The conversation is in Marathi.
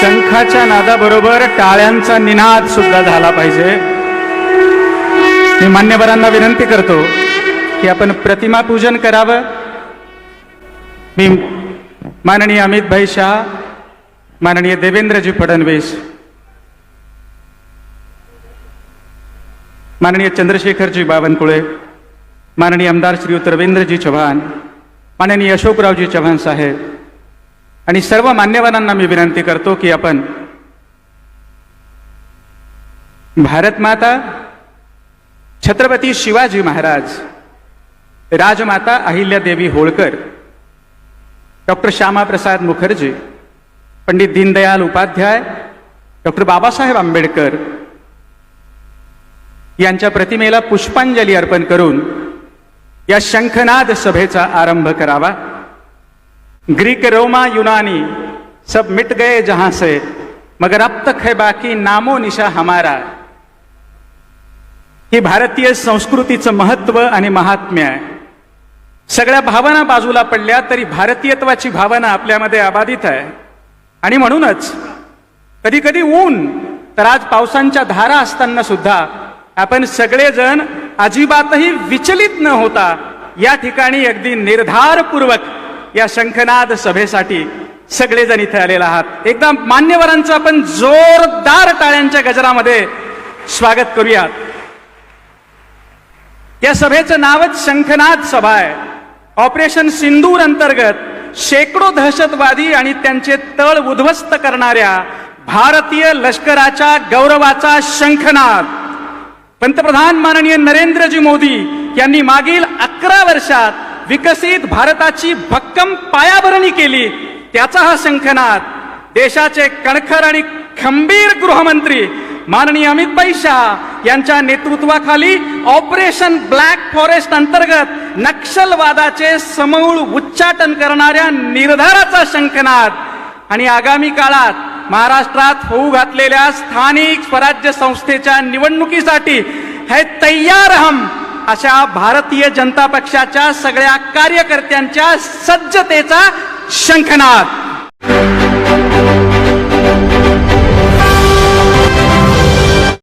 शंखाच्या नादाबरोबर टाळ्यांचा निनाद सुद्धा झाला पाहिजे. मी मान्यवरांना विनंती करतो की आपण प्रतिमा पूजन करावं. मी माननीय अमित भाई शाह माननीय देवेंद्रजी फडणवीस माननीय चंद्रशेखरजी बावनकुळे माननीय आमदार श्री रवींद्रजी चव्हाण माननीय अशोकरावजी चव्हाण साहेब आणि सर्व मान्यवरांना मी विनंती करतो की आपण भारत माता छत्रपती शिवाजी महाराज राजमाता अहिल्यादेवी होळकर डॉक्टर श्यामाप्रसाद मुखर्जी पंडित दीनदयाल उपाध्याय डॉक्टर बाबासाहेब आंबेडकर यांच्या प्रतिमेला पुष्पांजली अर्पण करून या शंखनाद सभेचा आरंभ करावा. ग्रीक रोमा युनानी सब मिट गए जहां से मगर अब तक है बाकी नामो निशा हमारा। ही भारतीय संस्कृतीचं महत्त्व आणि महात्म्य आहे. सगळ्या भावना बाजूला पडल्या तरी भारतीयत्वाची भावना आपल्यामध्ये अबाधित आहे. आणि म्हणूनच कधी कधी ऊन तर आज पावसांच्या धारा असताना सुद्धा आपण सगळेजण अजिबातही विचलित न होता या ठिकाणी अगदी निर्धारपूर्वक या शंखनाद सभेसाठी सगळेजण इथे आलेले आहात. एकदा मान्यवरांचं आपण जोरदार टाळ्यांच्या गजरामध्ये स्वागत करूयात. या सभेचं नावच शंखनाद सभा आहे. ऑपरेशन सिंदूर अंतर्गत शेकडो दहशतवादी आणि त्यांचे तळ उद्ध्वस्त करणाऱ्या भारतीय लष्कराच्या गौरवाचा शंखनाद. पंतप्रधान माननीय नरेंद्रजी मोदी यांनी मागील अकरा वर्षात विकसित भारताची भक्कम पायाभरणी केली. त्याचा हा शंखनाद देशाचे कणखर आणि खंबीर गृहमंत्री माननीय अमितभाई शाह यांच्या नेतृत्वाखाली ऑपरेशन ब्लॅक फॉरेस्ट अंतर्गत नक्षलवादाचे समूळ उच्चाटन करणाऱ्या निर्धाराचा शंखनाद आणि आगामी काळात महाराष्ट्रात होऊ घातलेल्या स्थानिक स्वराज्य संस्थेच्या निवडणुकीसाठी हे तयार हम अशा भारतीय जनता पक्षाच्या सगळ्या कार्यकर्त्यांच्या सज्जतेचा शंखनाद.